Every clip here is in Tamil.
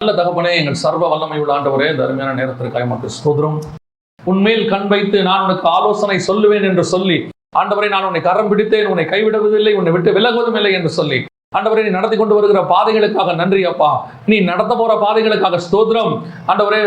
நல்ல தகப்பனே எங்கள் சர்வ வல்லமை உள்ள ஆண்டவரே இந்த அருமையான நேரத்திற்காக மக்கள் ஸ்தோதிரம் உன்மேல் கண் வைத்து நான் உனக்கு ஆலோசனை சொல்லுவேன் என்று சொல்லி ஆண்டவரை நான் உன்னை கரம் பிடித்தேன் உன்னை கைவிடுவதில்லை உன்னை விட்டு விலகுவதும் இல்லை என்று சொல்லி ஆண்டவரே நீ நடத்தி கொண்டு வருகிற பாதைகளுக்காக நன்றி அப்பா. நீ நடத்த போற பாதைகளுக்காக ஸ்தோத்திரம். ஆண்டவரே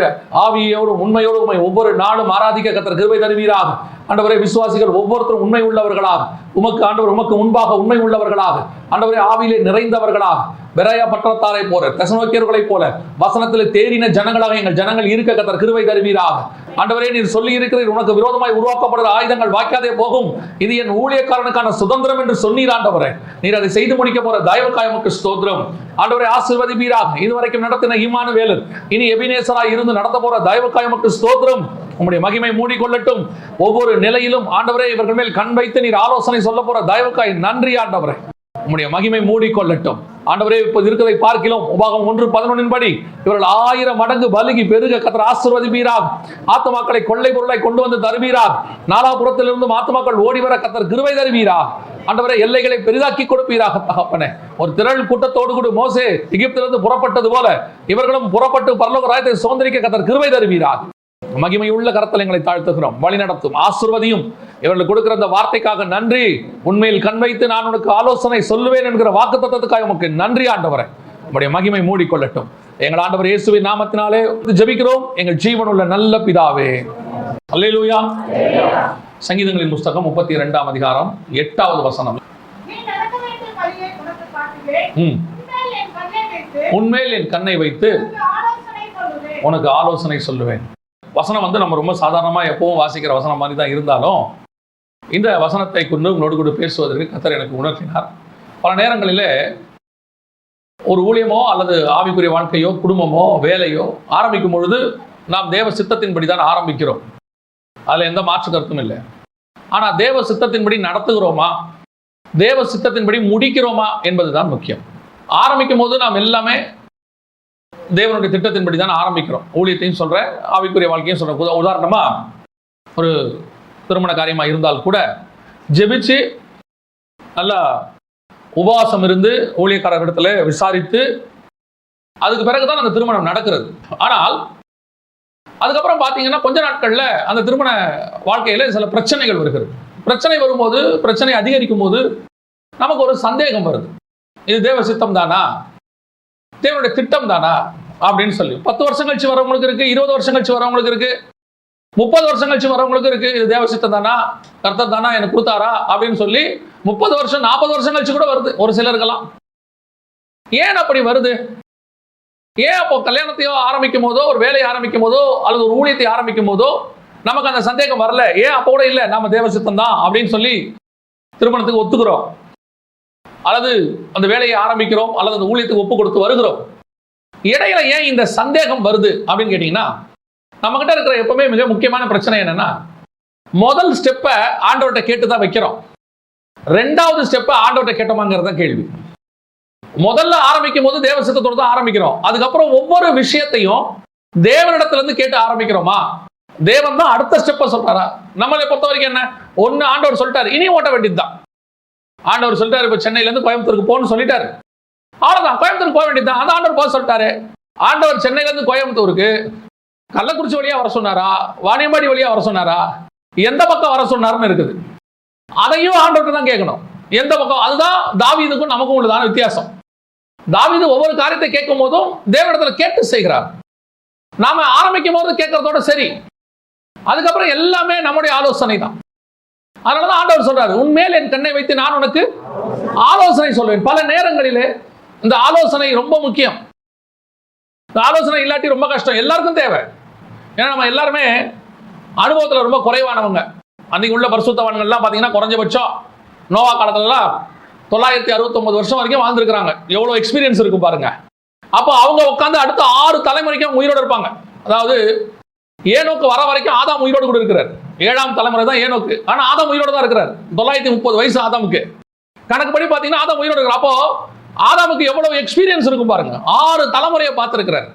ஆவியோடும் உண்மையோடும் உண்மை ஒவ்வொரு நாளும் ஆராதிக்க கத்திர கிருபை தருவீராக. ஆண்டவரே விசுவாசிகள் ஒவ்வொருத்தரும் உண்மை உள்ளவர்களாக. உமக்கு ஆண்டவர் உமக்கு முன்பாக உண்மை உள்ளவர்களாக. ஆண்டவரே ஆவியிலே நிறைந்தவர்களாக. பெரைய பற்றத்தாரை போல தெசனோக்கியர்களைப் போல வசனத்தில் தேறின ஜனங்களாக எங்கள் ஜனங்கள் இருக்க கத்தர் கிருவை தருவீராக. ஆண்டவரே நீர் சொல்லி இருக்கிறீர் உனக்கு விரோதமாய் உருவாக்கப்படுற ஆயுதங்கள் வாய்க்காதே போகும். இது என் ஊழியக்காரனுக்கான சுதந்திரம் என்று சொன்னீர் ஆண்டவரே. நீர் அதை செய்து முடிக்க போற தயவுக்காயமுக்கு ஸ்தோத்திரம். ஆண்டவரே ஆசிர்வதிப்பீராக. இதுவரைக்கும் நடத்தின இமான வேலர் இனி எபினேசராய் இருந்து நடத்த போற தயவுக்காயமுக்கு ஸ்தோத்திரம். உங்களுடைய மகிமை மூடிக்கொள்ளட்டும். ஒவ்வொரு நிலையிலும் ஆண்டவரே இவர்கள் மேல் கண் வைத்து நீர் ஆலோசனை சொல்ல போற தயவுக்காய் நன்றி ஆண்டவரே. உங்களுடைய மகிமை மூடிக்கொள்ளட்டும். ஆண்டவரே இப்போது இருக்கிறதை பார்க்கலாம் உபாகம் ஒன்று பதினொன்னின் படி இவர்கள் ஆயிரம் மடங்கு பலுகி பெருக கத்தர் ஆசிர்வதிப்பீராக. ஆத்மாக்களை கொள்ளை பொருளை கொண்டு வந்து தருவீராக. நாலாபுரத்திலிருந்து ஆத்மாக்கள் ஓடி வர கத்தர் கிருவை தருவீராக. ஆண்டவரே எல்லைகளை பெரிதாக்கி கொடுப்பீராக தகப்பனே. ஒரு திரள் கூட்டத்தோடு கூட மோசே எகிப்திலிருந்து புறப்பட்டது போல இவர்களும் புறப்பட்டு பரலோக ராயத்தை சுதந்திரிக்க கத்தர் கிருவை தருவீராக. மகிமையுள்ள கரத்தில் எங்களை தாழ்த்துகிறோம் வழி நடத்தும் ஆசிர்வதியும். இவர்களுக்கு கொடுக்கிற அந்த வார்த்தைக்காக நன்றி. உண்மையில் கண் வைத்து நான் உனக்கு ஆலோசனை சொல்லுவேன் என்கிற வாக்கு தத்துவத்துக்காக உமக்கு நன்றி ஆண்டவரே. உடைய மகிமை மூடிக்கொள்ளட்டும். எங்கள் ஆண்டவர் இயேசுவின் நாமத்தினாலே ஜெபிக்கிறோம். எங்கள் ஜீவனுள்ள நல்ல பிதாவே. அல்லேலூயா. சங்கீதங்களின் புஸ்தகம் முப்பத்தி இரண்டாம் அதிகாரம் எட்டாவது வசனம். உன்மேல் என் கண்ணை வைத்து உனக்கு ஆலோசனை சொல்லுவேன். வசனம் வந்து நம்ம ரொம்ப சாதாரணமாக எப்பவும் வாசிக்கிற வசனம் மாதிரி தான் இருந்தாலும் இந்த வசனத்தை கொண்டு உங்களோடு கூட பேசுவதற்கு கத்தர் எனக்கு உணர்த்தினார். பல நேரங்களிலே ஒரு ஊழியமோ அல்லது ஆவிக்குரிய வாழ்க்கையோ குடும்பமோ வேலையோ ஆரம்பிக்கும் பொழுது நாம் தேவ சித்தத்தின்படி தான் ஆரம்பிக்கிறோம். அதில் எந்த மாற்று கருத்தும் இல்லை. ஆனால் தேவ சித்தத்தின்படி நடத்துகிறோமா? தேவ சித்தத்தின்படி முடிக்கிறோமா என்பதுதான் முக்கியம். ஆரம்பிக்கும் போது நாம் எல்லாமே தேவனுடைய திட்டத்தின்படி தான் ஆரம்பிக்கிறோம். ஊழியத்தையும் சொல்கிறேன் ஆவிக்குரிய வாழ்க்கையும் சொல்கிறேன் உதாரணமாக ஒரு திருமண காரியமாக இருந்தால் கூட ஜெபிச்சு நல்லா உபவாசம் இருந்து ஊழியக்காரர்களிடத்தில் விசாரித்து அதுக்கு பிறகுதான் அந்த திருமணம் நடக்கிறது. ஆனால் அதுக்கப்புறம் பார்த்தீங்கன்னா கொஞ்ச நாட்களில் அந்த திருமண வாழ்க்கையில் சில பிரச்சனைகள் வருகிறது. பிரச்சனை வரும்போது பிரச்சனை அதிகரிக்கும் போது நமக்கு ஒரு சந்தேகம் வருது. இது தேவ சித்தம் தானா? தேவனுடைய திட்டம் தானா அப்படின்னு சொல்லி. பத்து வருஷம் கழிச்சு வரவங்களுக்கு இருக்கு இருபது வருஷம் கழிச்சு வரவங்களுக்கு இருக்கு முப்பது வருஷம் கழிச்சு வரவங்களுக்கு இருக்கு இது தேவ சித்தம் தானா கர்த்தர் தானா? எனக்கு கொடுத்தாரா? அப்படின்னு சொல்லி முப்பது வருஷம் நாற்பது வருஷம் கழிச்சு கூட வருது ஒரு சிலருக்கெல்லாம். ஏன் அப்படி வருது? ஏன் அப்போ கல்யாணத்தையோ ஆரம்பிக்கும் போதோ ஒரு வேலையை ஆரம்பிக்கும் போதோ அல்லது ஒரு ஊழியத்தை ஆரம்பிக்கும் போதோ நமக்கு அந்த சந்தேகம் வரல? ஏன் அப்போ கூட இல்லை நம்ம தேவ சித்தம் தான் அப்படின்னு சொல்லி திருமணத்துக்கு ஒத்துக்கிறோம். அல்லது அந்த வேலையை ஆரம்பிக்கிறோம் அல்லது அந்த ஊழியத்துக்கு ஒப்பு கொடுத்து வருகிறோம். இடையில ஏன் இந்த சந்தேகம் வருது அப்படின்னு கேட்டீங்கன்னா நம்ம கிட்ட இருக்கிற எப்பவுமே மிக முக்கியமான பிரச்சனை என்னன்னா முதல் ஸ்டெப்பை ஆண்டவர்கிட்ட கேட்டு தான் வைக்கிறோம். ரெண்டாவது ஸ்டெப்பை ஆண்டவர்கிட்ட கேட்டோமாங்கிறது தான் கேள்வி. முதல்ல ஆரம்பிக்கும் போது தேவ சித்தத்தோடு தான் ஆரம்பிக்கிறோம். அதுக்கப்புறம் ஒவ்வொரு விஷயத்தையும் தேவனிடத்துல இருந்து கேட்டு ஆரம்பிக்கிறோமா? தேவன் தான் அடுத்த ஸ்டெப்பை சொல்றாரா? நம்மளை பொறுத்த வரைக்கும் என்ன? ஒன்னு ஆண்டவர் சொல்லிட்டாரு. இனி ஓட்ட வேண்டியதுதான். ஆண்டவர் சொல்லிட்டாரு இப்போ சென்னையிலேருந்து கோயம்புத்தூருக்கு போகணும்னு சொல்லிட்டாரு. அவ்வளோதான் கோயம்புத்தூருக்கு போக வேண்டியதுதான். அந்த ஆண்டவர் போக சொல்லிட்டாரு. ஆண்டவர் சென்னையிலேருந்து கோயம்புத்தூருக்கு கள்ளக்குறிச்சி வழியாக வர சொன்னாரா? வாணியம்பாடி வழியாக வர சொன்னாரா? எந்த பக்கம் வர சொன்னாருன்னு இருக்குது. அதையும் ஆண்டவர்கிட்ட தான் கேட்கணும். எந்த பக்கம்? அதுதான் தாவீதுக்கும் நமக்கும் உள்ளதான வித்தியாசம். தாவீது ஒவ்வொரு காரியத்தை கேட்கும் போதும் தேவனிடத்துல கேட்டு செய்கிறார். நாம ஆரம்பிக்கும் போது கேட்கறதோட சரி. அதுக்கப்புறம் எல்லாமே நம்முடைய ஆலோசனை தான் அதனாலதான் ஆண்டவர் சொல்றாரு உண்மையில் என் கண்ணை வைத்து நான் உனக்கு ஆலோசனை சொல்வேன். பல நேரங்களிலே இந்த ஆலோசனை ரொம்ப முக்கியம். இந்த ஆலோசனை இல்லாட்டி ரொம்ப கஷ்டம். எல்லாருக்கும் தேவை. ஏன்னா நம்ம எல்லாருமே அனுபவத்தில் ரொம்ப குறைவானவங்க. அன்னைக்கு உள்ள பரிசுத்தவான்கள்லாம் பார்த்தீங்கன்னா குறைஞ்சபட்சம் நோவா காலத்துலலாம் தொள்ளாயிரத்தி அறுபத்தொம்பது வருஷம் வரைக்கும் வாழ்ந்துருக்குறாங்க. எவ்வளோ எக்ஸ்பீரியன்ஸ் இருக்கும் பாருங்க. அப்போ அவங்க உட்காந்து அடுத்த ஆறு தலைமுறைக்கும் உயிரோடு இருப்பாங்க. அதாவது ஏனோக்கு வர வரைக்கும் ஆதாம் உயிரோடு கூட இருக்கிறார். ஏழாம் தலைமுறை தான் ஏனோக்கு. ஆனால் ஆதாம் உயிரோடு தான் இருக்கிறார். தொள்ளாயிரத்தி முப்பது வயசு ஆதாமுக்கு. கணக்குப்படி பார்த்தீங்கன்னா ஆதாம் உயிரோடு இருக்கிறார். அப்போ ஆதாமுக்கு எவ்வளவு எக்ஸ்பீரியன்ஸ் இருக்கும் பாருங்க. ஆறு தலைமுறையை பார்த்துருக்கிறார்.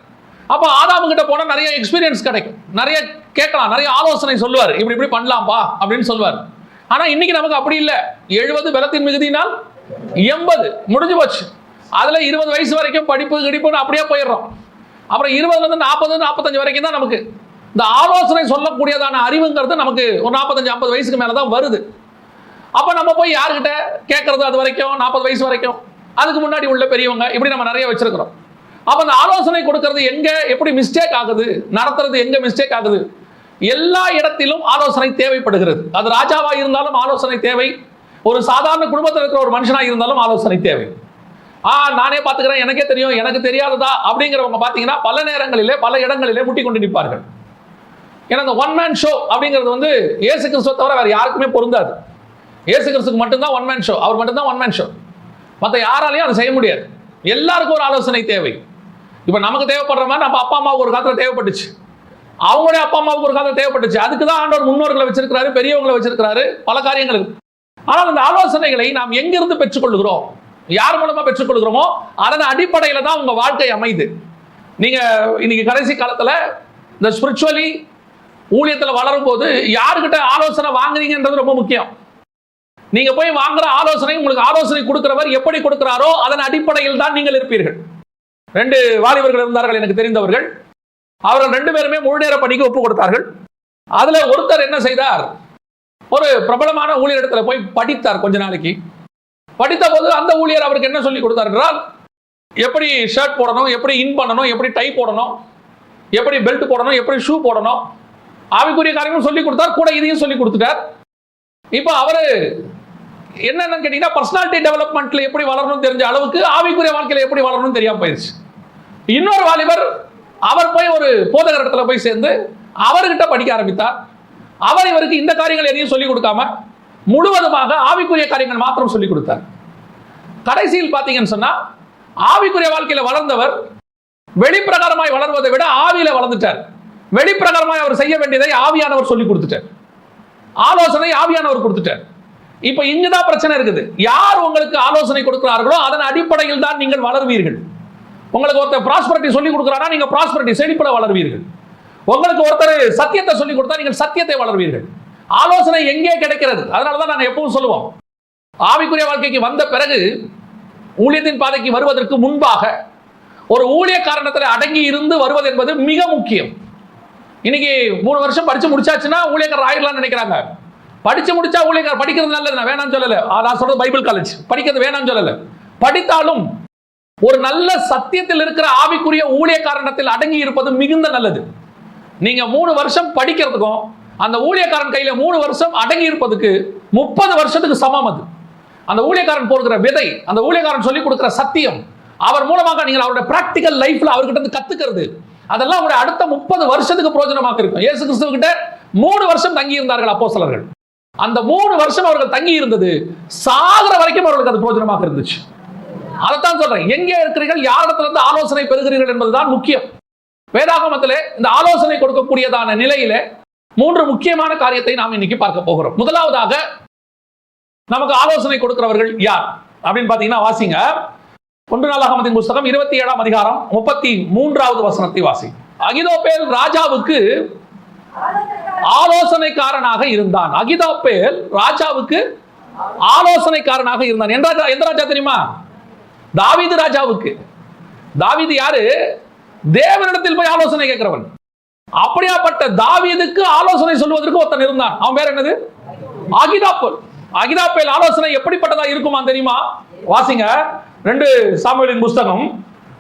அப்போ ஆதாம் கிட்ட போனால் நிறைய எக்ஸ்பீரியன்ஸ் கிடைக்கும். நிறைய கேட்கலாம். நிறைய ஆலோசனை சொல்லுவார். இப்படி இப்படி பண்ணலாம்ப்பா அப்படின்னு சொல்லுவார். ஆனால் இன்னைக்கு நமக்கு அப்படி இல்லை. எழுபது பலத்தின் மிகுதினால் எண்பது. முடிஞ்சு போச்சு. அதில் இருபது வயசு வரைக்கும் படிப்பு கிடிப்புன்னு அப்படியே போயிடுறோம். அப்புறம் இருபதுலேருந்து நாற்பது நாற்பத்தஞ்சு வரைக்கும் தான் நமக்கு இந்த ஆலோசனை சொல்லக்கூடியதான அறிவுங்கிறது நமக்கு ஒரு நாற்பத்தஞ்சு ஐம்பது வயசுக்கு மேலே தான் வருது. அப்போ நம்ம போய் யாருக்கிட்ட கேட்கறது அது வரைக்கும் நாற்பது வயசு வரைக்கும்? அதுக்கு முன்னாடி உள்ள பெரியவங்க இப்படி நம்ம நிறைய வச்சிருக்கிறோம். அப்போ அந்த ஆலோசனை கொடுக்கறது எங்கே எப்படி மிஸ்டேக் ஆகுது நடத்துறது எங்கே மிஸ்டேக் ஆகுது? எல்லா இடத்திலும் ஆலோசனை தேவைப்படுகிறது. அது ராஜாவாக இருந்தாலும் ஆலோசனை தேவை. ஒரு சாதாரண குடும்பத்தில் இருக்கிற ஒரு மனுஷனாக இருந்தாலும் ஆலோசனை தேவை. ஆ நானே பார்த்துக்கிறேன் எனக்கே தெரியும் எனக்கு தெரியாததா? அப்படிங்கிறவங்க பார்த்தீங்கன்னா பல நேரங்களிலே பல இடங்களிலே முட்டி கொண்டு நிற்பார்கள். ஏன்னா அந்த ஒன் மேன் ஷோ அப்படிங்கிறது வந்து இயேசு கிறிஸ்துவ தவிர வேறு யாருக்குமே பொருந்தாது. ஏசு கிறிஸ்துக்கு மட்டும்தான் ஒன் மேன் ஷோ அவர் மட்டும்தான் ஒன் மேன் ஷோ மற்ற யாராலையும் அதை செய்ய முடியாது. எல்லாருக்கும் ஒரு ஆலோசனை தேவை. இப்போ நமக்கு தேவைப்படுற மாதிரி நம்ம அப்பா அம்மாவுக்கு ஒரு காலத்தில் தேவைப்பட்டுச்சு. அவங்களுடைய அப்பா அம்மாவுக்கு ஒரு காலத்தில் தேவைப்பட்டுச்சு. அதுக்கு தான் ஆண்டவர் முன்னோர்களை வச்சிருக்கிறாரு பெரியவங்களை வச்சிருக்கிறாரு பல காரியங்களுக்கு. ஆனால் அந்த ஆலோசனைகளை நாம் எங்கிருந்து பெற்றுக்கொள்கிறோம்? யார் மூலமா பெற்றுக்கொள்கிறோமோ அதன் அடிப்படையில் தான் உங்கள் வாழ்க்கை அமைது நீங்கள் இன்னைக்கு கடைசி காலத்தில் இந்த ஸ்பிரிச்சுவலி ஊழியத்தில் வளரும் போது யாருக்கிட்ட ஆலோசனை வாங்குறீங்கன்றது ரொம்ப முக்கியம். நீங்க போய் வாங்குற ஆலோசனை உங்களுக்கு ஆலோசனை கொடுக்கிறவர் எப்படி கொடுக்கிறாரோ அதன் அடிப்படையில் தான் நீங்கள் இருப்பீர்கள். ரெண்டு வாலிபர்கள் இருந்தார்கள் எனக்கு தெரிந்தவர்கள். அவர்கள் ரெண்டு பேருமே முழு நேர பணிக்கு ஒப்பு கொடுத்தார்கள். அதுல ஒருத்தர் என்ன செய்தார்? ஒரு பிரபலமான ஊழியரிடத்துல போய் படித்தார் கொஞ்ச நாளைக்கு. படித்த போது அந்த ஊழியர் அவருக்கு என்ன சொல்லி கொடுத்தார் என்றால் எப்படி ஷர்ட் போடணும் எப்படி இன் பண்ணணும் எப்படி டை போடணும் எப்படி பெல்ட் போடணும் எப்படி ஷூ போடணும் ஆவிக்குரிய காரியங்களும் சொல்லி கொடுத்தார் கூட இதையும் சொல்லி கொடுத்துட்டார். இப்போ அவரு என்னென்னு கேட்டீங்கன்னா பர்சனாலிட்டி டெவலப்மெண்ட்ல எப்படி வளரணும் தெரிஞ்ச அளவுக்கு ஆவிக்குரிய வாழ்க்கையில் எப்படி வளரணும் தெரியாம போயிடுச்சு இன்னொரு வாலிபர் அவர் போய் ஒரு போதகர் இடத்துல போய் சேர்ந்து அவர்கிட்ட படிக்க ஆரம்பித்தார். அவர் இவருக்கு இந்த காரியங்கள் எதையும் சொல்லிக் கொடுக்காம முழுவதுமாக ஆவிக்குரிய காரியங்கள் மாத்திரம் சொல்லிக் கொடுத்தார். கடைசியில் பார்த்தீங்கன்னு சொன்னா ஆவிக்குரிய வாழ்க்கையில வளர்ந்தவர் வெளிப்பிரகாரமாய் வளர்வதை விட ஆவியில வளர்ந்துட்டார். வெளிப்பிரகாரமாக அவர் செய்ய வேண்டியதை ஆவியானவர் சொல்லி கொடுத்துட்டார். ஆலோசனை ஆவியானவர் கொடுத்துட்டார். இப்போ இங்குதான் பிரச்சனை இருக்குது. யார் உங்களுக்கு ஆலோசனை கொடுக்கிறார்களோ அதன் அடிப்படையில் தான் நீங்கள் வளர்வீர்கள். உங்களுக்கு ஒருத்தர் ப்ராஸ்பரிட்டி சொல்லி கொடுக்குறானா நீங்க ப்ராஸ்பரிட்டி செழிப்பட வளர்வீர்கள். உங்களுக்கு ஒருத்தர் சத்தியத்தை சொல்லி கொடுத்தா நீங்கள் சத்தியத்தை வளர்வீர்கள். ஆலோசனை எங்கே கிடைக்கிறது? அதனால தான் நாங்கள் எப்பவும் சொல்லுவோம். ஆவிக்குரிய வாழ்க்கைக்கு வந்த பிறகு ஊழியத்தின் பாதைக்கு வருவதற்கு முன்பாக ஒரு ஊழிய காரணத்தில் அடங்கி இருந்து வருவது என்பது மிக முக்கியம். இன்னைக்கு மூணு வருஷம் படிச்சு முடிச்சாச்சுன்னா ஊழியக்காரர் ஆயிடலாம்னு நினைக்கிறாங்க. படிச்சு முடிச்சா ஊழியக்காரர் படிக்கிறது நல்லது நான் வேணாம்னு சொல்லல. அதான் நான் சொல்றது பைபிள் காலேஜ் படிக்கிறது வேணாம்னு சொல்லல. படித்தாலும் ஒரு நல்ல சத்தியத்தில் இருக்கிற ஆவிக்குரிய ஊழிய காரணத்தில் அடங்கி இருப்பது மிகுந்த நல்லது. நீங்க மூணு வருஷம் படிக்கிறதுக்கும் அந்த ஊழியக்காரன் கையில மூணு வருஷம் அடங்கி இருப்பதுக்கு முப்பது வருஷத்துக்கு சமம் அது. அந்த ஊழியக்காரன் போடுகிற விதை அந்த ஊழியக்காரன் சொல்லி கொடுக்கிற சத்தியம் அவர் மூலமாக நீங்கள் அவருடைய பிராக்டிக்கல் லைஃப்ல அவர்கிட்ட கத்துக்கிறது. அதெல்லாம் அவருடைய அடுத்த முப்பது வருஷத்துக்கு பிரோஜனமாக இருக்கும். இயேசு கிறிஸ்துவ கிட்ட மூணு வருஷம் தங்கி இருந்தார்கள் அப்போ சிலர்கள் அந்த மூணு வருஷம் அவர்கள் தங்கி இருந்தது சாகிற வரைக்கும் அவர்களுக்கு அது பிரோஜனமாக இருந்துச்சு. அதைத்தான் சொல்றேன். எங்கே இருக்கிறீர்கள் யாரிடத்துல இருந்து ஆலோசனை பெறுகிறீர்கள் என்பதுதான் முக்கியம். வேதாகமத்திலே இந்த ஆலோசனை கொடுக்கக்கூடியதான நிலையிலே மூன்று முக்கியமான காரியத்தை நாம் இன்னைக்கு பார்க்க போகிறோம். முதலாவதாக நமக்கு ஆலோசனை கொடுக்கிறவர்கள் யார்? அப்படின்னு பாத்தீங்கன்னா வாசிங்க. ஒன்று நாளாகமத்தின் புஸ்தகம் இருபத்தி ஏழாம் அதிகாரம் முப்பத்தி மூன்றாவது வசனத்தை வாசி. அகிதோபேல் ராஜாவுக்கு ஆலோசனைக்காரனாக இருந்தான். அகிதோபேல் ராஜாவுக்கு ஆலோசனைக்காரனாக இருந்தான். எந்த ராஜா எந்த ராஜா தெரியுமா? தாவீது ராஜாவுக்கு. தாவிது யாரு? தேவனிடத்தில் போய் ஆலோசனை கேட்கிறவன். அப்படியாப்பட்ட தாவீதுக்கு ஆலோசனை சொல்வதற்கு ஒருத்தன் இருந்தான். அவன் பேர் என்னது? அகிதாப்பல். அகிதாப்பேல் ஆலோசனை எப்படிப்பட்டதா இருக்குமா தெரியுமா? வாசிங்க. ரெண்டு சாமியலின் புஸ்தகம்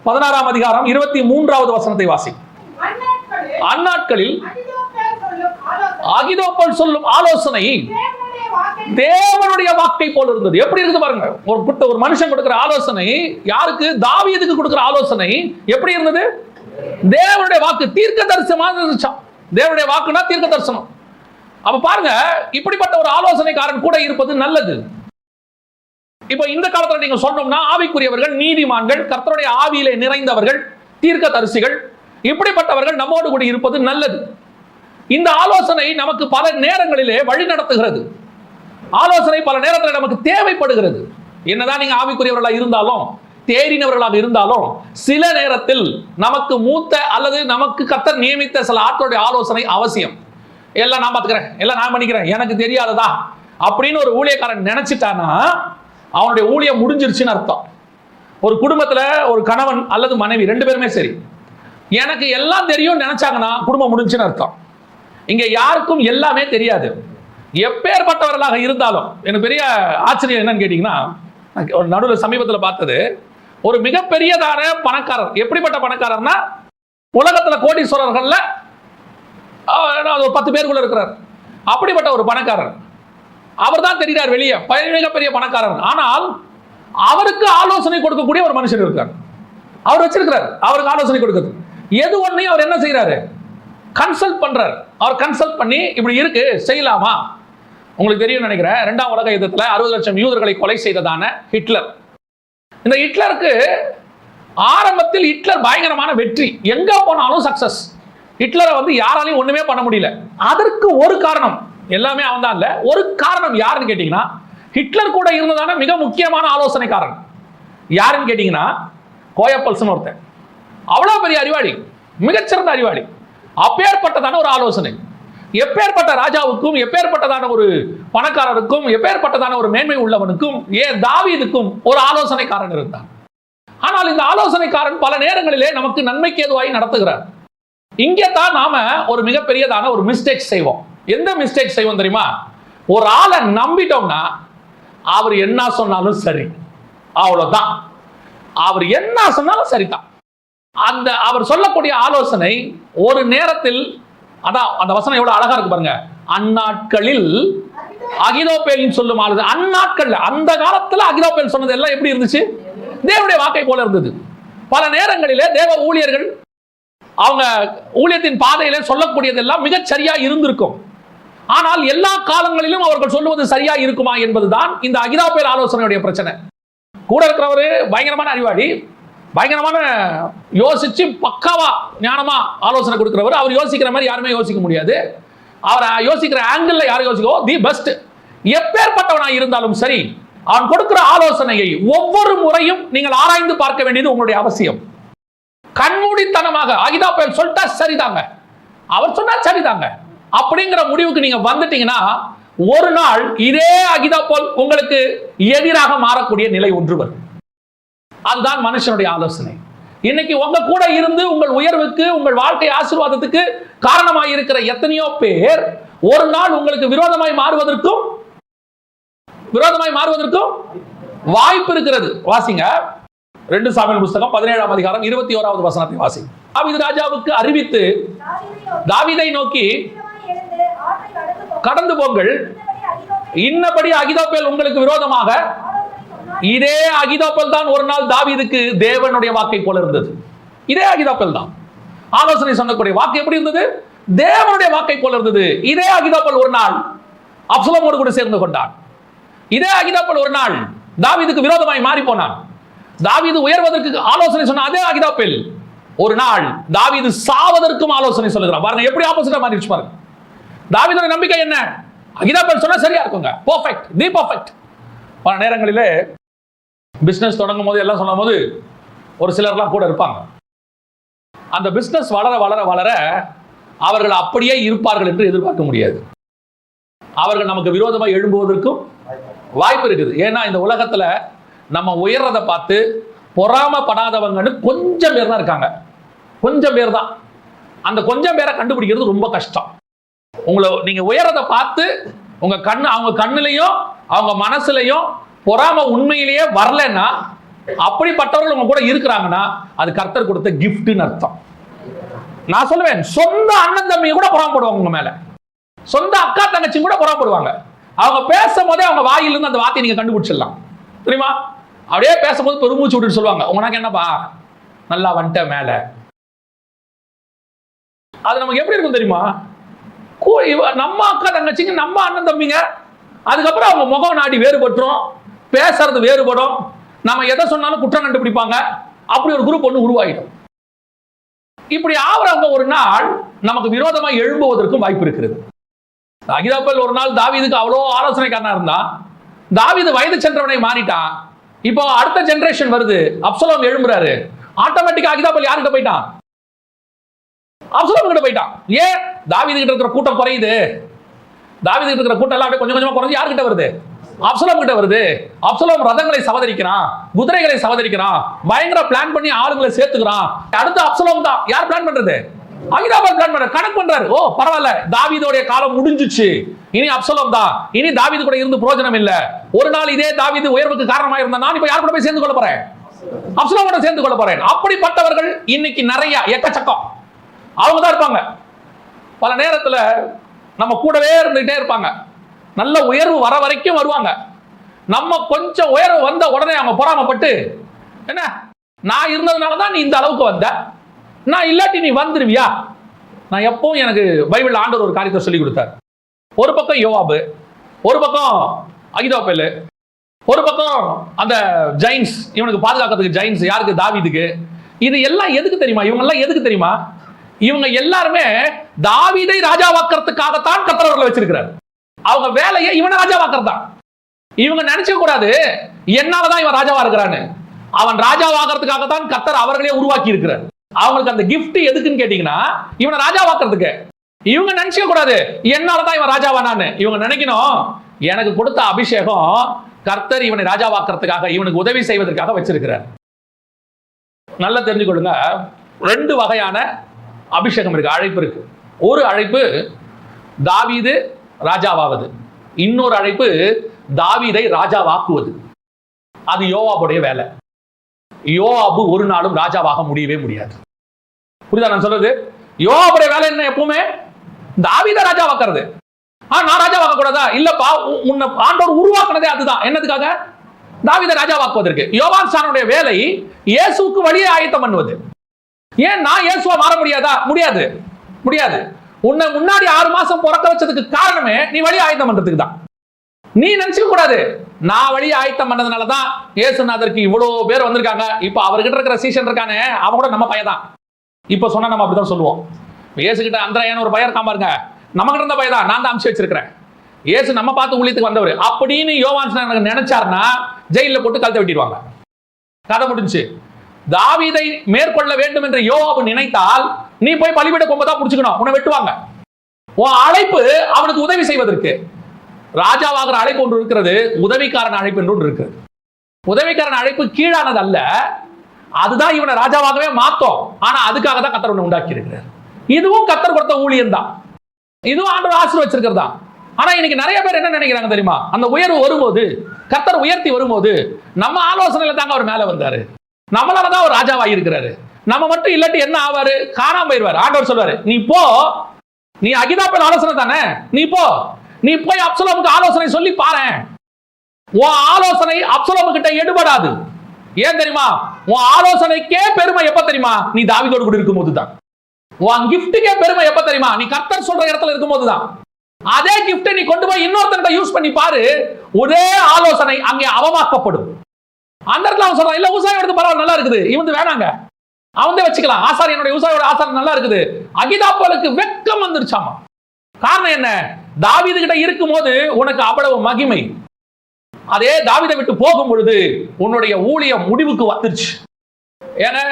பதினாறாம் அதிகாரம் இருபத்தி மூன்றாவது வசனத்தை வாசி. அந்நாட்களில் சொல்லும் ஆலோசனை அகிதோப்பல் சொல்லும் ஆலோசனை தேவனுடைய வாக்கை போல் போல இருந்தது. எப்படி இருக்குது பாருங்க. ஒரு குட்ட ஒரு மனுஷன் கொடுக்கிற ஆலோசனை யாருக்கு? தாவியதுக்கு கொடுக்கிற ஆலோசனை எப்படி இருந்தது? தேவனுடைய வாக்கு தீர்க்க தரிசனமாக இருந்துச்சான் தேவனுடைய வாக்குனா தீர்க்க தரிசனம் அப்ப பாருங்க இப்படிப்பட்ட ஒரு ஆலோசனைக்காரன் கூட இருப்பது நல்லது. இப்போ இந்த காலத்துல நீங்க சொன்னோம்னா ஆவிக்குரியவர்கள் நீதிமான்கள் கர்த்தருடைய ஆவியிலே நிறைந்தவர்கள் தீர்க்க தரிசிகள் இப்படிப்பட்டவர்கள் நம்மோடு கூட இருப்பது நல்லது. இந்த ஆலோசனை நமக்கு பல நேரங்களிலே வழி நடத்துகிறது. ஆலோசனை பல நேரத்தில் நமக்கு தேவைப்படுகிறது. என்னதான் நீங்க ஆவிக்குரியவர்களாக இருந்தாலும் தேறினவர்களாக இருந்தாலும் சில நேரத்தில் நமக்கு மூத்த அல்லது நமக்கு கத்தர் நியமித்த சில ஆட்களுடைய ஆலோசனை அவசியம். எல்லாம் நான் பார்த்துக்கிறேன் எல்லாம் நான் பண்ணிக்கிறேன் எனக்கு தெரியாததா? அப்படின்னு ஒரு ஊழியக்காரன் நினைச்சிட்டானா அவனுடைய ஊழியம் முடிஞ்சிருச்சுன்னு அர்த்தம். ஒரு குடும்பத்தில் ஒரு கணவன் அல்லது மனைவி ரெண்டு பேருமே சரி. எனக்கு எல்லாம் தெரியும் நினைச்சாங்கன்னா குடும்பம் முடிஞ்சுன்னு அர்த்தம். இங்க யாருக்கும் எல்லாமே தெரியாது. எப்பேற்பட்டவர்களாக இருந்தாலும் எனக்கு பெரிய ஆச்சரியம் என்னன்னு கேட்டீங்கன்னா நான் ஒரு நடுவில் சமீபத்தில் பார்த்தது ஒரு மிகப்பெரியதான பணக்காரர் எப்படிப்பட்ட பணக்காரர்னா உலகத்தில் கோடீஸ்வரர்களில் ஒரு பத்து பேருக்குள்ள இருக்கிறார். அப்படிப்பட்ட ஒரு பணக்காரர். அவர் தான் தெரிகிறார் வெளியே. மிகப்பெரிய பணக்காரர். ஆனால் அவருக்கு ஆலோசனை கொடுக்கக்கூடிய ஒரு மனுஷன் இருக்கார். அவர் வச்சிருக்கிறார். அவருக்கு ஆலோசனை கொடுக்குறது எது ஒண்ணையும் அவர் என்ன செய்யறாரு கன்சல்ட் பண்றார். அவர் கன்சல்ட் பண்ணி இப்படி இருக்கு செய்யலாமா? உங்களுக்கு தெரியும் நினைக்கிறேன். ரெண்டாம் உலக யுத்தத்தில் அறுபது லட்சம் யூதர்களை கொலை செய்ததான ஹிட்லர். இந்த ஹிட்லருக்கு ஆரம்பத்தில் ஹிட்லர் பயங்கரமான வெற்றி. எங்க போனாலும் சக்சஸ் ஹிட்லரை வந்து யாராலையும் ஒண்ணுமே பண்ண முடியல. அதற்கு ஒரு காரணம் எல்லாமே அவன் தான் இல்லை. ஒரு காரணம் யாருன்னு கேட்டீங்கன்னா ஹிட்லர் கூட இருந்ததான மிக முக்கியமான ஆலோசனைக்காரன். யாருன்னு கேட்டீங்கன்னா கோயப்பல்சன் ஒருத்தன். அவ்வளவு பெரிய அறிவாளி மிகச்சிறந்த அறிவாளி. அப்பேற்பட்டதான ஒரு ஆலோசனை. எப்பேற்பட்ட ராஜாவுக்கும் எப்பேற்பட்டதான ஒரு பணக்காரருக்கும் எப்பேற்பட்டதான ஒரு மேன்மை உள்ளவனுக்கும் ஏன் தாவீதுக்கும் ஒரு ஆலோசனைக்காரன் இருந்தான். ஆனால் இந்த ஆலோசனைக்காரன் பல நேரங்களிலே நமக்கு நன்மைக்கு ஏதுவாகி நடத்துகிறார். இங்கே தான் நாம ஒரு மிகப்பெரியதான ஒரு மிஸ்டேக் செய்வோம். எந்த மிஸ்டேக் செய்வோம் தெரியுமா? ஒரு ஆளை நம்பிட்டோம்னா அவர் என்ன சொன்னாலும் சரி. அவ்வளோதான் அவர் என்ன சொன்னாலும் சரிதான். அந்த அவர் சொல்லக்கூடிய ஆலோசனை ஒரு நேரத்தில் அதான் அந்த வசனம் எவ்வளவு அழகா இருக்கு பாருங்க. அந்நாட்களில் அகிதோப்பேலின் சொல்லும் ஆளுது அந்நாட்கள்ல அந்த காலத்துல அகிதோபேல் சொன்னது எல்லாம் எப்படி இருந்துச்சு? தேவனுடைய வாக்கை போல இருந்தது. பல நேரங்களிலே தேவ ஊழியர்கள் அவங்க ஊழியத்தின் பாதையில சொல்லக்கூடியதெல்லாம் மிகச் சரியா இருந்திருக்கும். ஆனால் எல்லா காலங்களிலும் அவர்கள் சொல்லுவது சரியா இருக்குமா என்பதுதான் இந்த அகிதாப்பேல் ஆலோசனையுடைய பிரச்சனை. கூட இருக்கிறவரு பயங்கரமான அறிவாளி பயங்கரமான யோசிச்சு பக்காவா ஞானமா ஆலோசனை கொடுக்கிறவர். அவர் யோசிக்கிற மாதிரி யாருமே யோசிக்க முடியாது. அவர் யோசிக்கிற ஆங்கிள் யாரும் யோசிக்கோ தி பெஸ்ட் எப்பேற்பட்டவனாக இருந்தாலும் சரி அவன் கொடுக்கிற ஆலோசனையை ஒவ்வொரு முறையும் நீங்கள் ஆராய்ந்து பார்க்க வேண்டியது உங்களுடைய அவசியம். கண்மூடித்தனமாக அகிதாப்பேல் சொல்லிட்டா சரிதாங்க. அவர் சொன்னா சரிதாங்க. அப்படிங்கிற முடிவுக்கு நீங்க வந்துட்டீங்கன்னா ஒரு நாள் இதே அகிதா போல் உங்களுக்கு எதிராக மாறக்கூடிய நிலை ஒன்று வரும். அதுதான் மனுஷனுடைய ஆலோசனை. இன்னைக்கு உங்க கூட இருந்து உங்கள் உயர்வுக்கு உங்கள் வாழ்க்கை ஆசீர்வாதத்துக்கு காரணமாக இருக்கிற எத்தனையோ பேர் ஒரு நாள் உங்களுக்கு விரோதமாய் மாறுவதற்கும் விரோதமாய் மாறுவதற்கும் வாய்ப்பு இருக்கிறது. வாசிங்க. ரெண்டு சாமியின் புஸ்தகம் பதினேழாம் அதிகாரம் இருபத்தி ஓராவது வசனத்தை வாசி. தாவீது ராஜாவுக்கு அறிவித்து தாவிதை நோக்கி கடந்து போங்கள். இன்னபடி அகிதோப்பேல் உங்களுக்கு விரோதமாக இதே அகிதோப்பல் தான் ஒரு நாள் தாவிதுக்கு தேவனுடைய வாக்கை போல இருந்தது. இதே அகிதோப்பல் தான். ஆலோசனை சொன்னக்கூடிய வாக்கு எப்படி இருந்தது? தேவனுடைய வாக்கை போல இருந்தது. இதே அகிதோப்பல் ஒரு நாள் அப்சலமோடு கூட சேர்ந்து கொண்டான். இதே அகிதாப்பல் ஒரு நாள் தாவிதுக்கு விரோதமாய் மாறி போனான். தாவீது உயர்வதற்கு ஆலோசனை சொன்ன அதே அகிதாப்பேல் ஒரு நாள் தாவீது சாவதற்கும் ஆலோசனை சொல்லுகிறான். பாருங்க எப்படி ஆப்போசிட்டா மாறிடுச்சு பாருங்க. தாவீதோட நம்பிக்கை என்ன? அகிதாப்பேல் சொன்னா சரியா இருக்குங்க. பர்ஃபெக்ட் தி பர்ஃபெக்ட் பல நேரங்களிலே பிஸ்னஸ் தொடங்கும் போது எல்லாம் சொல்லும் போது ஒரு சிலர்லாம் கூட இருப்பாங்க. அந்த பிஸ்னஸ் வளர வளர வளர அவர்கள் அப்படியே இருப்பார்கள் என்று எதிர்பார்க்க முடியாது. அவர்கள் நமக்கு விரோதமாக எழும்புவதற்கும் வாய்ப்பு இருக்குது. ஏன்னா இந்த உலகத்தில் நம்ம உயர்றதை பார்த்து பொறாமப்படாதவங்கன்னு கொஞ்சம் பேர் தான் இருக்காங்க. கொஞ்சம் பேர் தான். அந்த கொஞ்சம் பேரை கண்டுபிடிக்கிறது ரொம்ப கஷ்டம். உங்களை நீங்க உயரத்தை பார்த்து உங்க கண்ணு அவங்க கண்ணுலையும் அவங்க மனசுலையும் பொறாம உண்மையிலேயே வரலன்னா அப்படிப்பட்டவர்கள் உங்க கூட இருக்கிறாங்கன்னா அது கர்த்தர் கொடுத்த கிஃப்ட்னு அர்த்தம். நான் சொல்லுவேன் சொந்த அண்ணன் தம்பியை கூட புறாமப்படுவாங்க உங்க மேல. சொந்த அக்கா தங்கச்சி கூட புறாமப்படுவாங்க அவங்க பேசும்போதே அவங்க வாயிலிருந்து அந்த வார்த்தையை நீங்க கண்டுபிடிச்சிடலாம். தெரியுமா? அப்படியே பேசும்போது பெருமூச்சு விட்டுட்டு சொல்லுவாங்க. உனக்கு என்னப்பா? நல்லா வந்துட்ட மேல. அது நமக்கு எப்படி இருக்கும் தெரியுமா? நம்ம அக்கா தங்கச்சிங்க நம்ம அண்ணன் தம்பிங்க அதுக்கப்புறம் அவங்க முகம் நாடி வேறுபட்டுரும். பேசுறது வேறுபடும். நம்ம எதை சொன்னாலும் குற்றம் கண்டுபிடிப்பாங்க. அப்படி ஒரு குரூப் ஒன்று உருவாகிடும் இப்படி ஆவறவங்க ஒரு நாள் நமக்கு விரோதமா எழும்புவதற்கும் வாய்ப்பு இருக்கிறது. அகிதாப்பல் ஒரு நாள் தாவீதுக்கு அவ்வளோ ஆலோசனைக்காரனா இருந்தான். தாவீது வயது சென்றவனை மாறிட்டான். இப்போ அடுத்த ஜென்ரேஷன் வருது. அப்சலோம் எழும்புறாரு. ஆட்டோமேட்டிக்கா அகிதாப்பல் யாருக்கிட்ட போயிட்டான்? அப்சலோம் கிட்ட போயிட்டான். ஏன்? தாவீது கிட்ட இருக்கிற கூட்டம் குறையுது. தாவீது கிட்ட இருக்கிற கூட்டம் எல்லாம் அப்படியே கொஞ்சம் கொஞ்சமா குறைஞ்சு யார்கிட்ட வருது? அப்சலோம் கிட்ட வருது. அப்சலோம் ரதங்களை சவதரிக்கிறான். குதிரைகளை சவதரிக்கிறான். பயங்கர பிளான் பண்ணி ஆளுங்களை சேர்த்துக்கிறான். அடுத்து அப்சலோம் தான். யார் பிளான் பண்றது? அகிதாபாத் பிளான் கணக்கு பண்றாரு. ஓ பரவாயில்ல. தாவிதோடைய காலம் முடிஞ்சுச்சு. இனி அப்சலம் தான். இனி தாவீது கூட இருந்து பிரயோஜனம் இல்ல. ஒரு நாள் இதே தாவீது உயர்வுக்கு காரணமா இருந்தா நான் இப்ப யார் கூட போய் சேர்ந்து கொள்ள போறேன்? அப்சலம் கூட சேர்ந்து கொள்ள போறேன். அப்படிப்பட்டவர்கள் இன்னைக்கு நிறைய எக்கச்சக்கம். அவங்க தான் இருப்பாங்க. பல நேரத்துல நம்ம கூடவே இருந்துகிட்டே இருப்பாங்க. நல்ல உயர்வு வர வரைக்கும் வருவாங்க. நம்ம கொஞ்சம் உயர்வு வந்த உடனே அவங்க பொறாமப்பட்டு என்ன? நான் இருந்ததுனால தான் நீ இந்த அளவுக்கு வந்த? நான் இல்லாட்டி நீ வந்துருவியா? நான் எப்பவும் எனக்கு பைபிள் ஆண்டவர் ஒரு காரியத்தை சொல்லி கொடுத்தார். ஒரு பக்கம் யோவாபு ஒரு பக்கம் அகிதோப்பேலு ஒரு பக்கம் அந்த ஜெயின்ஸ் இவனுக்கு பாதுகாக்கிறதுக்கு ஜெயின்ஸ் யாருக்கு? தாவீதுக்கு. இது எல்லாம் எதுக்கு தெரியுமா? இவங்க எல்லாம் எதுக்கு தெரியுமா? இவங்க எல்லாருமே தாவீதை ராஜாவாக்கிறதுக்காகத்தான் கத்தரவர்களை வச்சிருக்கிறார். அவங்க வேலையை இவனை ராஜாவாக்குறது தான் இவங்க நினைச்ச கூடாது என்னாலதான் இவன் ராஜாவா இருக்கிறான்னு. அவன் ராஜாவாகிறதுக்காகத்தான் கத்தர் அவர்களே உருவாக்கி இருக்கிறார் அவங்களுக்கு அந்த கிஃப்ட் எதுக்குன்னு கேட்டீங்கன்னா இவனை ராஜாவாக்குறதுக்கு. இவங்க நினைச்ச கூடாது. என்னாலதான் இவன் ராஜாவானான்னு இவங்க நினைக்கணும் எனக்கு கொடுத்த அபிஷேகம் கர்த்தர் இவனை ராஜாவாக்குறதுக்காக இவனுக்கு உதவி செய்வதற்காக வச்சிருக்கிறார். நல்லா தெரிஞ்சுக்கொள்ளுங்க. ரெண்டு வகையான அபிஷேகம் இருக்கு. அழைப்பு இருக்கு. ஒரு அழைப்பு தாவீது ராஜாவாவது. இன்னொரு அழைப்பு தாவீதை ராஜாவாக்குவது. அது யோவாவுடைய வேலை. யோவாபு ஒரு நாளும் ராஜாவாக முடியவே முடியாது. புரியுதா நான் சொல்றது? யோவாபுடைய வேலை என்ன எப்பவுமே? ராஜா ராஜாவாக்குறது. ஆ நான் ராஜாவாக்க கூடாதா இல்லப்பா உன்னை ஆண்டோர் உருவாக்குனதே அதுதான். என்னதுக்காக? தாவித ராஜா வாக்குவதற்கு யோவான் சானுடைய வேலை இயேசுவுக்கு வழியே ஆயத்தம் பண்ணுவது. ஏன் நான் இயேசுவா மாற முடியாதா? முடியாது. முடியாது. உன்னை முன்னாடி ஆறு மாசம் பிறக்க வச்சதுக்கு காரணமே நீ வழி ஆயத்தம் பண்றதுக்கு தான் நீ நினைச்சுக்க கூடாது. நான் வழி ஆயத்தம் பண்ணதுனால தான் ஏசுநாதருக்கு இவ்வளவு பேர் வந்திருக்காங்க. இப்போ அவர்கிட்ட இருக்கிற சீசன் இருக்கானே அவன் கூட நம்ம பையன் தான். இப்போ சொன்னா நம்ம அப்படிதான் சொல்லுவோம். ஏசுகிட்ட கிட்ட அந்தரையான ஒரு பையன் இருக்கான் பாருங்க. நம்ம கிட்ட இருந்த பையன் தான். நான் தான் அனுப்பிச்சு வச்சிருக்கிறேன். ஏசு நம்ம பார்த்து ஊழியத்துக்கு வந்தவர். அப்படின்னு யோவான் நினைச்சாருன்னா ஜெயில போட்டு கழுத்தை வெட்டிடுவாங்க. கதை முடிஞ்சு தாவீதை மேற்கொள்ள வேண்டும் என்று யோவாபு நினைத்தால் நீ போய் பலிபீட கொம்பை தான் புடிச்சுக்கணும். உன்னை வெட்டுவாங்க. உன் அழைப்பு அவனுக்கு உதவி செய்வதற்கு. ராஜாவாகிற அழைப்பு ஒன்று இருக்கிறது உதவிக்காரன் அழைப்பு என்று ஒன்று இருக்கிறது உதவிக்காரன் அழைப்பு கீழானது அல்ல அதுதான் இவனை ராஜாவாகவே மாத்தோம். ஆனா அதுக்காக தான் கத்தர் ஒன்று உண்டாக்கி இருக்கிறார். இதுவும் கத்தர் கொடுத்த ஊழியம் தான். இதுவும் ஆண்டு ஆசிரியர் வச்சிருக்கிறதா? ஆனா இன்னைக்கு நிறைய பேர் என்ன நினைக்கிறாங்க தெரியுமா? அந்த உயர்வு வரும்போது கத்தர் உயர்த்தி வரும்போது நம்ம ஆலோசனையில தாங்க அவர் மேல வந்தாரு. நம்மளால தான் அவர் ராஜாவாக இருக்கிறாரு. நம்ம மட்டும் இல்லாட்டி என்ன ஆவாரு? காணாம போயிருவாரு. ஆண்டவர் சொல்வாரு நீ போ. நீ அகிதாப்பன் ஆலோசனை தானே? நீ போ. நீ போய் அப்சலோமுக்கு ஆலோசனை சொல்லி பாரு உன் ஆலோசனை அப்சலோமு கிட்ட எடுபடாது. ஏன் தெரியுமா? உன் ஆலோசனைக்கே பெருமை எப்ப தெரியுமா? நீ தாவிதோடு கூட இருக்கும்போது தான் உன் கிஃப்ட்டுக்கே பெருமை எப்ப தெரியுமா? நீ கர்த்தர் சொல்ற இடத்துல இருக்கும்போது தான் அதே கிஃப்ட்டை நீ கொண்டு போய் இன்னொருத்தன் யூஸ் பண்ணி பாரு. ஒரே ஆலோசனை அங்கே அவமாக்கப்படும். அந்த இடத்துல அவன் சொல்றான் இல்ல எடுத்து பரவாயில்ல நல்லா இருக்குது. இவன் வேணாங்க. அவன் வச்சுக்கலாம். ஆசார் என்னுடைய விவசாயோட ஆசாரம் நல்லா இருக்குது. அகிதாப்பலுக்கு வெக்கம் வந்துருச்சாமா? காரணம் என்ன? தாவிது கிட்ட இருக்கும்போது உனக்கு அவ்வளவு மகிமை. அதே தாவிதை விட்டு போகும் பொழுது உன்னுடைய ஊழியம் முடிவுக்கு வந்துருச்சு. ஏன்னா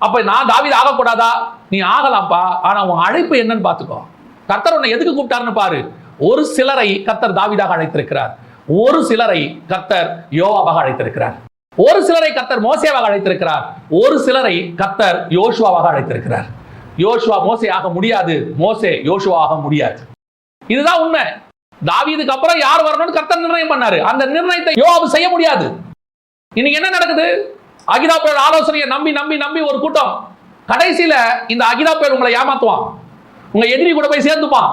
அப்ப நான் தாவீது ஆகக்கூடாதா? நீ ஆகலாம்ப்பா ஆனா உன் அழைப்பு என்னன்னு பாத்துக்கோ கர்த்தர் உன்னை எதுக்கு கூப்பிட்டாருன்னு பாரு. ஒரு சிலரை கர்த்தர் தாவிதாக அழைத்திருக்கிறார். ஒரு சிலரை கர்த்தர் யோவாவாக அழைத்திருக்கிறார். ஒரு சிலரை கர்த்தர் மோசேவாக அழைத்திருக்கிறார். ஒரு சிலரை கர்த்தர் யோசுவாவாக அழைத்திருக்கிறார். யோசுவா மோசே ஆக முடியாது மோசே யோசுவா ஆக முடியாது. இதுதான் உண்மை. தாவீதுக்கு அப்புறம் யார் வரணும்னு கர்த்தர் நிர்ணயம் பண்ணாரு. அந்த நிர்ணயத்தை யோவாபு செய்ய முடியாது. இன்னைக்கு என்ன நடக்குது? அகிதாப்பேல் ஆலோசனையை நம்பி நம்பி நம்பி ஒரு கூட்டம். கடைசியில இந்த அகிதாப்பேல் உங்களை ஏமாத்துவான். உங்க எதிரி கூட போய் சேர்ந்துப்பான்.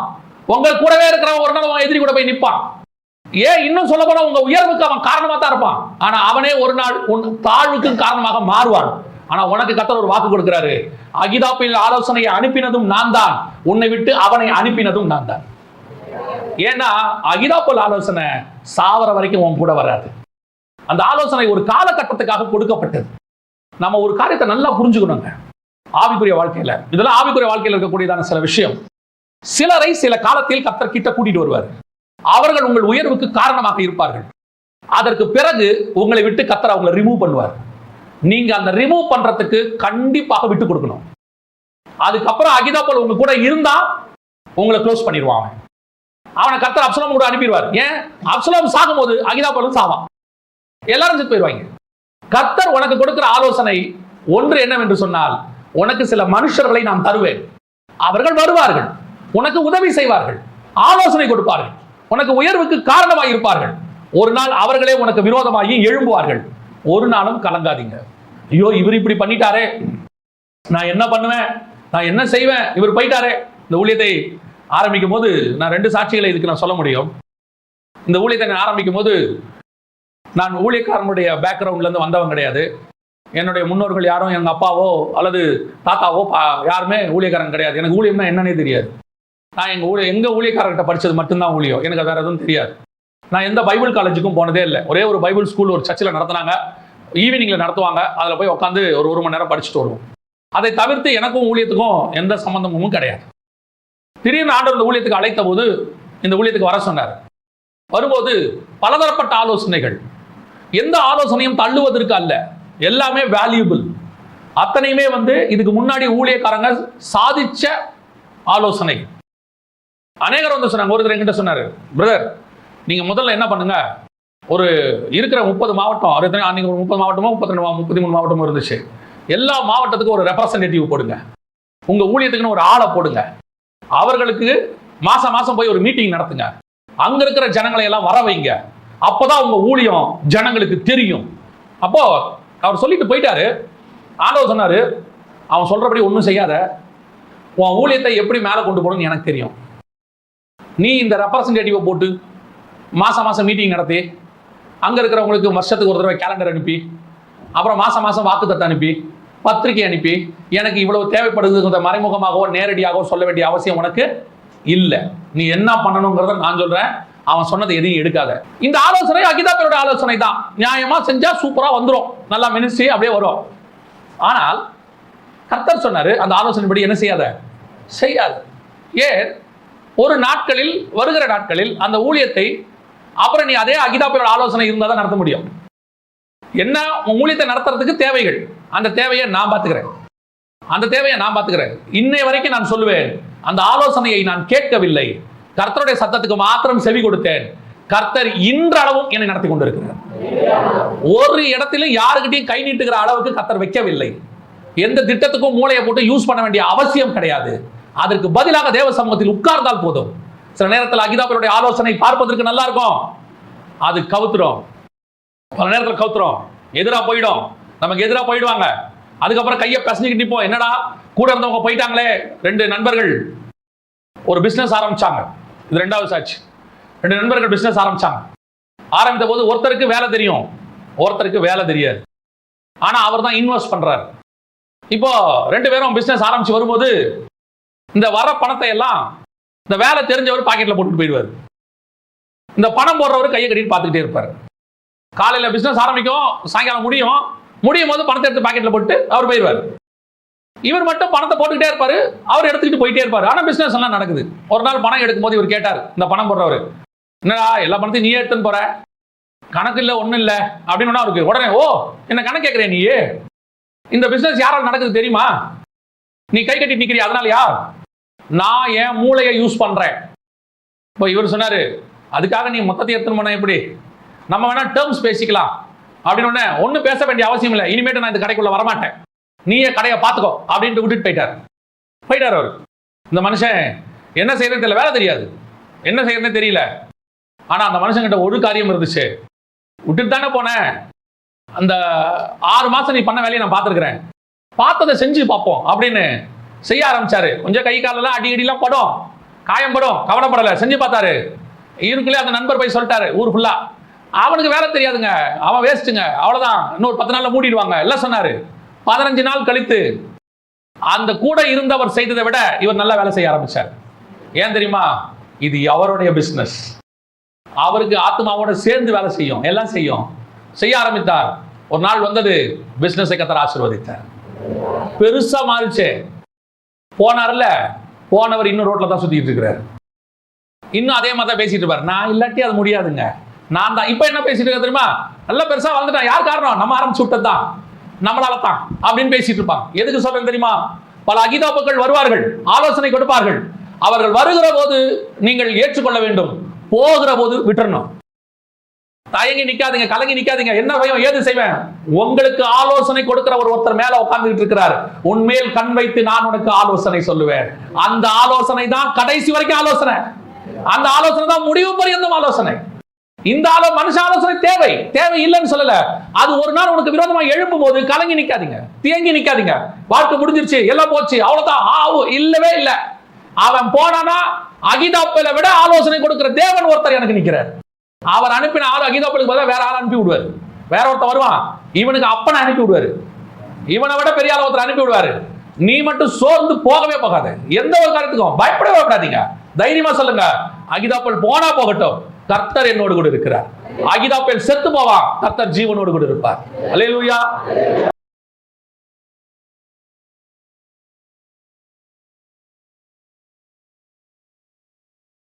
உங்க கூடவே இருக்கிறவன் ஒரு நாள் உங்க எதிரி கூட போய் நிற்பான் ஏன் இன்னும் சொல்ல போனா உங்க உயர்வுக்கு அவன் காரணமா தான் இருப்பான். ஆனா அவனே ஒரு நாள் உன் தாழ்வுக்கு காரணமாக மாறுவான். ஆனா உனக்கு கத்தர் ஒரு வாக்கு கொடுக்கிறாரு. அகிதாப்பில் ஆலோசனையை அனுப்பினதும் நான் தான். உன்னை விட்டு அவனை அனுப்பினதும் நான் தான். ஏன்னா அகிதாப்பல் ஆலோசனை சாவர வரைக்கும் உன் கூட வராது. அந்த ஆலோசனை ஒரு காலகட்டத்துக்காக கொடுக்கப்பட்டது. நம்ம ஒரு காரியத்தை நல்லா புரிஞ்சுக்கணுங்க. ஆவிக்குரிய வாழ்க்கையில. இதெல்லாம் ஆவிக்குரிய வாழ்க்கையில் இருக்கக்கூடியதான சில விஷயம். சிலரை சில காலத்தில் கத்தர் கிட்ட கூட்டிட்டு வருவார். அவர்கள் உங்கள் உயர்வுக்கு காரணமாக இருப்பார்கள். அதற்கு பிறகு உங்களை விட்டு கத்தர் அவங்களை ரிமூவ் பண்ணுவார். நீங்க அந்த ரிமூவ் பண்றதுக்கு கண்டிப்பாக விட்டு கொடுக்கணும். அதுக்கப்புறம் அகிதாப்பல் உங்க கூட இருந்தா உங்களை க்ளோஸ் பண்ணிடுவான் அவனை கர்த்தர் அப்சலோம் கூட அனுப்பிடுவார். ஏன்? அப்சலோம் சாகும்போது அகிதாபலும் சாவான். எல்லாரும் செத்து போயிடுவாங்க. கர்த்தர் உனக்கு கொடுக்கிற ஆலோசனை ஒன்று என்னவென்று சொன்னால் உனக்கு சில மனுஷர்களை நான் தருவேன். அவர்கள் வருவார்கள். உனக்கு உதவி செய்வார்கள். ஆலோசனை கொடுப்பார்கள். உனக்கு உயர்வுக்கு காரணமாய் இருப்பார்கள். ஒரு நாள் அவர்களே உனக்கு விரோதமாகி எழும்புவார்கள். ஒரு நாளும் கலங்காதீங்க. ஐயோ இவர் இப்படி பண்ணிட்டாரே. நான் என்ன பண்ணுவேன்? நான் என்ன செய்வேன்? இவர் போயிட்டாரே. இந்த ஊழியத்தை ஆரம்பிக்கும் போது நான் ரெண்டு சாட்சிகளை இதுக்கு நான் சொல்ல முடியும். இந்த ஊழியத்தை நான் ஆரம்பிக்கும் போது நான் ஊழியக்காரனுடைய பேக்ரவுண்ட்லேருந்து வந்தவன் கிடையாது. என்னுடைய முன்னோர்கள் யாரும் எங்கள் அப்பாவோ அல்லது தாத்தாவோ பா- யாருமே ஊழியக்காரன் கிடையாது. எனக்கு ஊழியம்னா என்னன்னே தெரியாது. நான் எங்கள் ஊழிய எங்கள் ஊழியக்காரர்கிட்ட படித்தது மட்டும்தான் ஊழியம். எனக்கு வேறு எதுவும் தெரியாது. நான் எந்த பைபிள் காலேஜுக்கும் போனதே இல்லை. ஒரே ஒரு பைபிள் ஸ்கூல் ஒரு சர்ச்சில் நடத்துனாங்க. ஈவினிங்கில் நடத்துவாங்க. அதில் போய் உட்காந்து ஒரு ஒரு மணி நேரம் படிச்சுட்டு வருவோம். அதை தவிர்த்து எனக்கும் ஊழியத்துக்கும் எந்த சம்மந்தமும் கிடையாது. திடீர்னு ஆண்டவர் இந்த ஊழியத்துக்கு அழைத்த போது இந்த ஊழியத்துக்கு வர சொன்னார். வரும்போது பலதரப்பட்ட ஆலோசனைகள். எந்த ஆலோசனையும் தள்ளுவதற்கு அல்ல. எல்லாமே வேல்யூபிள் அத்தனையுமே வந்து இதுக்கு முன்னாடி ஊழியக்காரங்க சாதிச்ச ஆலோசனை. அநேகர் வந்து சொன்னாங்க ஒருத்தர் என்கிட்ட சொன்னார் பிரதர் நீங்கள் முதல்ல என்ன பண்ணுங்க? ஒரு இருக்கிற முப்பது மாவட்டம் அவர் அன்னைக்கு ஒரு முப்பது மாவட்டமோ முப்பத்தி ரெண்டு முப்பத்தி மூணு மாவட்டமோ இருந்துச்சு. எல்லா மாவட்டத்துக்கும் ஒரு ரெப்ரசன்டேட்டிவ் போடுங்க. உங்கள் ஊழியத்துக்குன்னு ஒரு ஆளை போடுங்க. அவர்களுக்கு மாசம் மாசம் போய் ஒரு மீட்டிங் நடத்துங்க. அங்க இருக்கிற ஜனங்களை எல்லாம் வர வைங்க. அப்பதான் உங்க ஊழியம் ஜனங்களுக்கு தெரியும். அப்போ அவர் சொல்லிட்டு போயிட்டாரு. ஆண்டவர் சொன்னாரு அவன் சொல்றபடி ஒன்றும் செய்யாத. உன் ஊழியத்தை எப்படி மேலே கொண்டு போகணும்னு எனக்கு தெரியும். நீ இந்த ரெப்ரசன்டேட்டிவை போட்டு மாசம் மாசம் மீட்டிங் நடத்தி அங்க இருக்கிறவங்களுக்கு வருஷத்துக்கு ஒரு தடவை கேலண்டர் அனுப்பி அப்புறம் மாசம் மாசம் வாக்குத்தத்தை அனுப்பி பத்திரிகை அனுப்பி எனக்கு இவ்வளவு தேவைப்படுதுங்கிறத மறைமுகமாகவோ நேரடியாகவோ சொல்ல வேண்டிய அவசியம் உனக்கு இல்லை. நீ என்ன பண்ணணுங்கிறத நான் சொல்றேன். அவன் சொன்னதை எதையும் எடுக்காத. இந்த ஆலோசனை அகிதாப்பரோட ஆலோசனை தான். நியாயமா செஞ்சா சூப்பரா வந்துடும் நல்லா மினிஸ்ட்ரி அப்படியே வரும். ஆனால் கர்த்தர் சொன்னாரு அந்த ஆலோசனைப்படி என்ன செய்யாத? செய்யாது. ஏன்? ஒரு நாட்களில் வருகிற நாட்களில் அந்த ஊழியத்தை அப்புறம் நீ அதே அகிதாப்பரோட ஆலோசனை இருந்தால் தான் நடத்த முடியும். என்ன? ஊழியத்தை நடத்துறதுக்கு தேவைகள். அந்த தேவையை நான் பார்த்துக்கிறேன். அந்த தேவையை நான் பார்த்துக்கிறேன். இன்னை வரைக்கும் நான் சொல்லுவேன் அந்த ஆலோசனையை நான் கேட்கவில்லை. கர்த்தருடைய சத்தத்துக்கு மாத்திரம் செவி கொடுத்தேன். கர்த்தர் இன்றளவும் என்னை நடத்தி கொண்டிருக்கிறார். ஒரு இடத்திலும் யாருக்கிட்டையும் கை நீட்டுகிற அளவுக்கு கர்த்தர் வைக்கவில்லை. எந்த திட்டத்துக்கும் மூளையை போட்டு யூஸ் பண்ண வேண்டிய அவசியம் கிடையாது. அதற்கு பதிலாக தேவ சமூகத்தில் உட்கார்ந்தால் போதும். சில நேரத்தில் அகிதாபருடைய ஆலோசனை பார்ப்பதற்கு நல்லா இருக்கும். அது கவுத்துரும். பல நேரத்தில் கவுத்துரும். எதிராக போயிடும். நமக்கு எதிராக போயிடுவாங்க. அதுக்கப்புறம் கையை பசஞ்சுக்கிட்டு நிற்போம் என்னடா? கூட இருந்தவங்க போயிட்டாங்களே. ரெண்டு நண்பர்கள் ஒரு பிஸ்னஸ் ஆரம்பிச்சாங்க. இது ரெண்டாவது சாட்சி. ரெண்டு நண்பர்கள் பிஸ்னஸ் ஆரம்பிச்சாங்க. ஆரம்பித்த போது ஒருத்தருக்கு வேலை தெரியும். ஒருத்தருக்கு வேலை தெரியாது. ஆனால் அவர் தான் இன்வெஸ்ட் பண்ணுறாரு இப்போ ரெண்டு பேரும் பிஸ்னஸ் ஆரம்பிச்சு வரும்போது இந்த வர பணத்தை எல்லாம் இந்த வேலை தெரிஞ்சவர் பாக்கெட்டில் போட்டுட்டு போயிடுவார். இந்த பணம் போடுறவர் கையை கட்டிட்டு பார்த்துக்கிட்டே இருப்பார். காலையில் பிஸ்னஸ் ஆரம்பிக்கும் சாயங்காலம் முடியும். முடியும் போது பணத்தை எடுத்து பாக்கெட்ல போட்டு அவர் போயிடுவார். இவர் மட்டும் பணத்தை போட்டுக்கிட்டே இருப்பாரு அவர் எடுத்துக்கிட்டு போயிட்டே இருப்பாரு. ஆனா பிசினஸ் எல்லாம் நடக்குது. ஒரு நாள் பணம் எடுக்கும் போது இவர் கேட்டார் இந்த பணம் போடுறவர் என்னடா எல்லா பணத்தையும் நீயே எடுத்துன்னு போற? கணக்கு இல்லை ஒன்றும் இல்லை. அப்படின்னு அவருக்கு உடனே ஓ என்ன கணக்கு கேட்குறேன் நீ இந்த பிஸ்னஸ் யாரால் நடக்குது தெரியுமா? நீ கை கட்டி நிற்கிறிய அதனால யார்? நான் என் மூளையை யூஸ் பண்ணுறேன் இப்போ இவர் சொன்னார் அதுக்காக நீ மொத்தத்தை எடுத்துன்னு போனா எப்படி? நம்ம வேணால் டேர்ம்ஸ் பேசிக்கலாம். அப்படின்னு உடனே ஒன்றும் பேச வேண்டிய அவசியம் இல்லை. இனிமேட்டு நான் இந்த கடைக்குள்ள வரமாட்டேன். நீயே கடையை பார்த்துக்கோ அப்படின்ட்டு விட்டுட்டு போயிட்டார். போயிட்டார் அவர். இந்த மனுஷன் என்ன செய்யறது தெரியல வேலை தெரியாது. என்ன செய்யறதுனே தெரியல. ஆனா அந்த மனுஷன்கிட்ட ஒரு காரியம் இருந்துச்சு. விட்டுட்டு தானே போனேன். அந்த ஆறு மாசம் நீ பண்ண வேலையை நான் பார்த்துருக்கிறேன். பார்த்ததை செஞ்சு பார்ப்போம் அப்படின்னு செய்ய ஆரம்பிச்சாரு. கொஞ்சம் கை காலெல்லாம் அடி அடிலாம் படும். காயம் படும் கவலைப்படலை. செஞ்சு பார்த்தாரு. இருக்குள்ளே அந்த நண்பர் போய் சொல்லிட்டாரு ஊர் ஃபுல்லா அவனுக்கு வேலை தெரியாதுங்க. அவன் வேஸ்ட்டுங்க அவ்வளோதான் இன்னொரு பத்து நாளில் மூடிடுவாங்க. எல்லாம் சொன்னார். பதினஞ்சு நாள் கழித்து. அந்த கூட இருந்தவர் செய்ததை விட இவர் நல்லா வேலை செய்ய ஆரம்பிச்சார். ஏன் தெரியுமா? இது அவருடைய பிஸ்னஸ் அவருக்கு ஆத்மாவோட சேர்ந்து வேலை செய்யும். எல்லாம் செய்யும். செய்ய ஆரம்பித்தார். ஒரு நாள் வந்தது. பிஸ்னஸை கத்தர் ஆசீர்வதித்தார். பெருசா மாறிச்சு. போனார்ல. போனவர் இன்னும் ரோட்ல தான் சுத்திட்டு இருக்கிறார். இன்னும் அதே மாதிரி தான் பேசிட்டு இருப்பார். நான் இல்லாட்டி அது முடியாதுங்க. நான் தான். இப்போ என்ன பேசிட்டு இருக்க தெரியுமா? நல்லா பெருசா வளர்ந்துட்டான் யார் காரணம்? நம்ம ஆரம்பிச்சு விட்டது தான். நம்மளால தான் அப்படின்னு பேசிட்டு இருப்பாங்க. எதுக்கு சொல்றேன் தெரியுமா? பல அகிதாபுக்கள் வருவார்கள் ஆலோசனை கொடுப்பார்கள். அவர்கள் வருகிற போது நீங்கள் ஏற்றுக்கொள்ள வேண்டும். போகிற போது விட்டுறணும். தயங்கி நிக்காதீங்க கலங்கி நிக்காதீங்க. என்ன பயம்? ஏது செய்வேன்? உங்களுக்கு ஆலோசனை கொடுக்கிற ஒரு ஒருத்தர் மேல உட்கார்ந்துட்டு இருக்கிறார். உன்மேல் கண் வைத்து நான் உனக்கு ஆலோசனை சொல்லுவேன். அந்த ஆலோசனை தான் கடைசி வரைக்கும் ஆலோசனை. அந்த ஆலோசனை தான் முடிவு பரியந்தம் ஆலோசனை. இந்த ஆலோ மனுஷ ஆலோசனை தேவை. தேவை இல்லைன்னு சொல்லல. அது ஒரு நாள் உனக்கு விரோதமா எழுப்பும் போது கலங்கி நிக்காதீங்க. தேங்கி நிக்காதீங்க. வாழ்க்கை முடிஞ்சிருச்சு எல்லாம் போச்சு அவ்வளவுதான். ஆவு இல்லவே இல்லை. அவன் போனானா அகிதாப்பலை விட ஆலோசனை கொடுக்கிற தேவன் ஒருத்தர் எனக்கு நிக்கிறார். அவர் அனுப்பின ஆள் அகிதாப்பலுக்கு பதிலாக வேற ஆள் அனுப்பி விடுவார். வேற ஒருத்தர் வருவான். இவனுக்கு அப்பனை அனுப்பி விடுவாரு. இவனை விட பெரிய ஆள் ஒருத்தர் அனுப்பி விடுவாரு. நீ மட்டும் சோர்ந்து போகவே போகாத. எந்த ஒரு காரியத்துக்கும் பயப்படவே பயப்படாதீங்க. தைரியமா சொல்லுங்க. அகிதாப்பல் போனா போகட்டும். கர்த்தர் என்னோடு கூட இருக்கிறார். பெண் செத்து போவான். கர்த்தர் ஜீவனோடு கூட இருப்பார். அலையலூயா